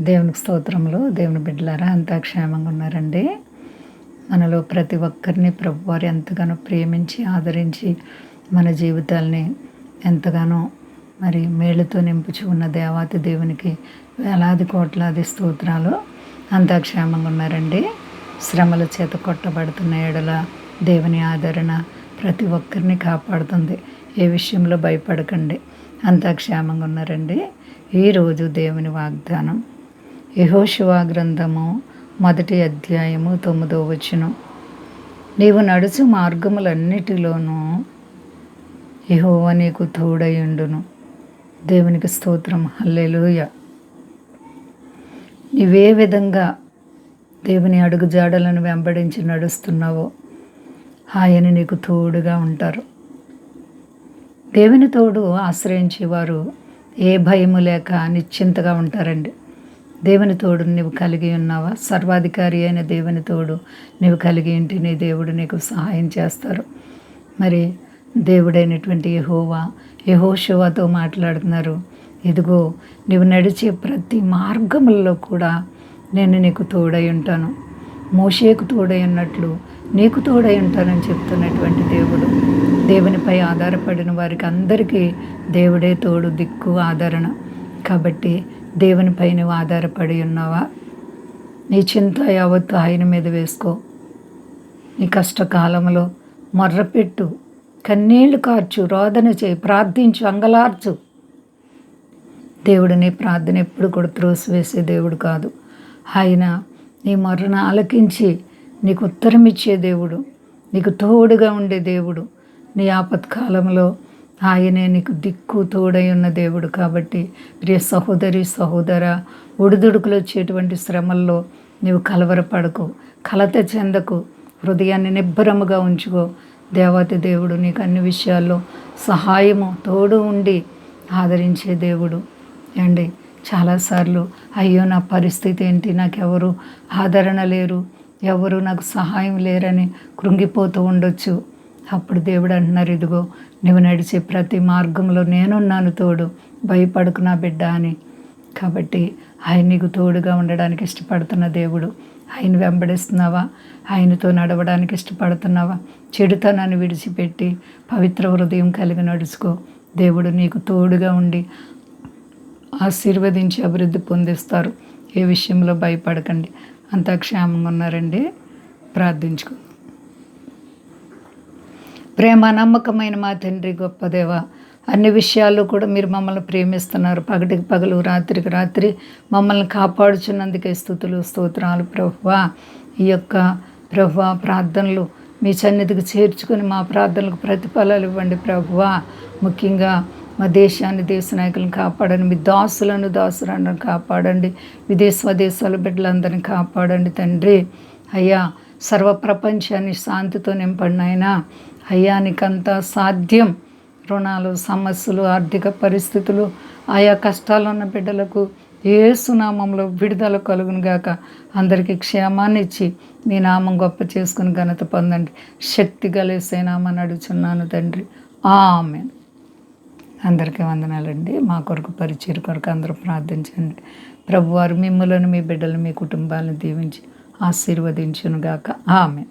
దేవునికి స్తోత్రములు. దేవుని బిడ్డలారా అంతా క్షేమంగా ఉన్నారండి. మనలో ప్రతి ఒక్కరిని ప్రభువారు ఎంతగానో ప్రేమించి ఆదరించి మన జీవితాల్ని ఎంతగానో మరి మేలుతో నింపుచు ఉన్న దేవాతి దేవునికి వేలాది కోట్లాది స్తోత్రాలు. అంతా క్షేమంగా ఉన్నారండి. శ్రమల చేత కొట్టబడుతున్న ఎడల దేవుని ఆదరణ ప్రతి ఒక్కరిని కాపాడుతుంది. ఏ విషయంలో భయపడకండి. అంతా క్షేమంగా ఉన్నారండి. ఈరోజు దేవుని వాగ్దానం. యహోశివా గ్రంథము మొదటి అధ్యాయము తొమ్మిదో వచనం. నీవు నడుచు మార్గములన్నిటిలోనూ యహోవ నీకు తోడయుండును. దేవునికి స్తోత్రం. హల్లెలూయ. నీవే విధంగా దేవుని అడుగు జాడలను వెంబడించి నడుస్తున్నావో ఆయన నీకు తోడుగా ఉంటారు. దేవుని తోడు ఆశ్రయించేవారు ఏ భయము లేక నిశ్చింతగా ఉంటారండి. దేవుని తోడు నీవు కలిగి ఉన్నావా? సర్వాధికారి అయిన దేవుని తోడు నీవు కలిగి ఉంటే నీ దేవుడు నీకు సహాయం చేస్తారు. మరి దేవుడైనటువంటి యహోవా యహోశివాతో మాట్లాడుతున్నారు. ఇదిగో నీవు నడిచే ప్రతి మార్గములలో కూడా నేను నీకు తోడై ఉంటాను. మోషేకు తోడై ఉన్నట్లు నీకు తోడై ఉంటానని చెప్తున్నటువంటి దేవుడు. దేవునిపై ఆధారపడిన వారికి అందరికీ దేవుడే తోడు దిక్కు ఆదరణ. కాబట్టి దేవునిపై నువ్వు ఆధారపడి ఉన్నావా? నీ చింత యావత్తు ఆయన మీద వేసుకో. నీ కష్టకాలంలో మొర్రపెట్టు. కన్నీళ్ళు కార్చు రోదన చేయి ప్రార్థించు అంగలార్చు. దేవుడు నీ ప్రార్థన ఎప్పుడు కూడా త్రోసివేసే దేవుడు కాదు. ఆయన నీ మొర్రను ఆలకించి నీకు ఉత్తరం ఇచ్చే దేవుడు. నీకు తోడుగా ఉండే దేవుడు. నీ ఆపత్కాలంలో ఆయనే నీకు దిక్కు తోడై ఉన్న దేవుడు కాబట్టి ప్రియ సహోదరి సహోదర ఒడిదుడుకులు వచ్చేటువంటి శ్రమల్లో నీవు కలవరపడకు కలత చెందకు హృదయాన్ని నిబ్బరముగా ఉంచుకో. దేవాతి దేవుడు నీకు అన్ని విషయాల్లో సహాయము తోడు ఉండి ఆదరించే దేవుడు. అండి చాలాసార్లు అయ్యో నా పరిస్థితి ఏంటి? నాకెవరు ఆదరణ లేరు ఎవరు నాకు సహాయం లేరని కృంగిపోతూ ఉండొచ్చు. అప్పుడు దేవుడు అంటున్నారు ఇదిగో నువ్వు నడిచే ప్రతి మార్గంలో నేనున్నాను తోడు భయపడుకు నా బిడ్డ అని. కాబట్టి ఆయన నీకు తోడుగా ఉండడానికి ఇష్టపడుతున్న దేవుడు ఆయన వెంబడిస్తున్నావా? ఆయనతో నడవడానికి ఇష్టపడుతున్నావా? చెడుతనాన్ని విడిచిపెట్టి పవిత్ర హృదయం కలిగి నడుచుకో. దేవుడు నీకు తోడుగా ఉండి ఆశీర్వదించి అభివృద్ధి పొందిస్తారు. ఏ విషయంలో భయపడకండి. అంతా క్షేమంగా ఉన్నారండి. ప్రార్థించుకో ప్రేమ నమ్మకమైన మా తండ్రి గొప్పదేవ అన్ని విషయాల్లో కూడా మీరు మమ్మల్ని ప్రేమిస్తున్నారు. పగటికి పగలు రాత్రికి రాత్రి మమ్మల్ని కాపాడుచున్నందుకే స్థుతులు స్తోత్రాలు ప్రభువ. ఈ యొక్క ప్రభువ ప్రార్థనలు మీ సన్నిధికి చేర్చుకొని మా ప్రార్థనలకు ప్రతిఫలాలు ఇవ్వండి ప్రభువ. ముఖ్యంగా మా దేశాన్ని దేశ నాయకులను కాపాడండి. మీ దాసులను దాసులను కాపాడండి. విదేశ స్వదేశాల బిడ్డలందరినీ కాపాడండి తండ్రి. అయ్యా సర్వ ప్రపంచాన్ని శాంతితో నింపండి ఆయన అయ్యా నీకంతా సాధ్యం. రుణాలు సమస్యలు ఆర్థిక పరిస్థితులు ఆయా కష్టాలు ఉన్న బిడ్డలకు ఏ సునామంలో విడుదల కలుగును గాక. అందరికీ క్షేమాన్ని ఇచ్చి మీ నామం గొప్ప చేసుకుని ఘనత పొందండి. శక్తి గలేసేనామని అడుగుచున్నాను తండ్రి. ఆమె అందరికీ వందనాలండి. మా కొరకు పరిచయం కొరకు అందరూ ప్రార్థించండి. ప్రభువారు మిమ్మలను మీ బిడ్డలు మీ కుటుంబాలను దీవించి ఆశీర్వదించునుగాక ఆమె